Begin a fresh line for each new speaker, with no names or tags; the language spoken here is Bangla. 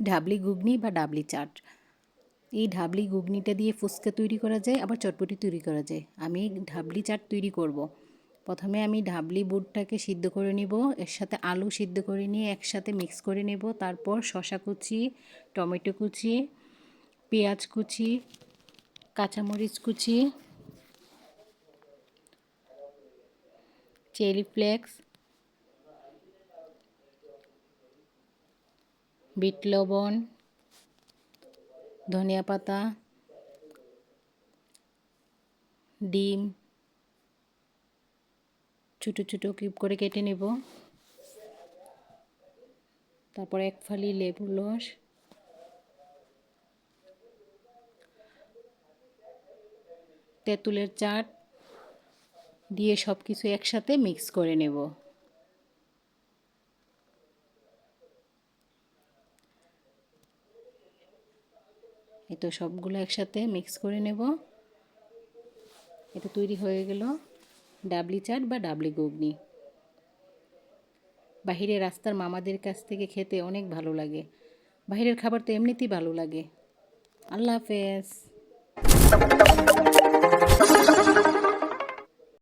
ঢাবলি ঘুগনি বা ডাবলি চাট। এই ঢাবলি ঘুগনিটা দিয়ে ফুচকা তৈরি করা যায়, আবার চটপটি তৈরি করা যায়। আমি ঢাবলি চাট তৈরি করব। প্রথমে আমি ঢাবলি বুটটাকে সিদ্ধ করে নিব, এর সাথে আলু সিদ্ধ করে নিয়ে একসাথে মিক্স করে নেব। তারপর শশা কুচি, টমেটো কুচি, পেঁয়াজ কুচি, কাঁচামরিচ কুচি চেরি ফ্লেক্স বিট লবণ, ধনিয়া পাতা, ডিম, ছোটো ছোটো কিউব করে কেটে নেব। তারপর এক ফালি লেবুর রস, তেঁতুলের চাট দিয়ে সব কিছু একসাথে মিক্স করে নেব। এই তো সবগুলো একসাথে মিক্স করে নেব। এটা তৈরি হয়ে গেল ডাবলি চাট বা ডাবলি গগনি বাহিরে রাস্তার মামাদের কাছ থেকে খেতে অনেক ভালো লাগে। বাহিরের খাবার তো এমনিতেই ভালো লাগে। আল্লাহ হাফেজ।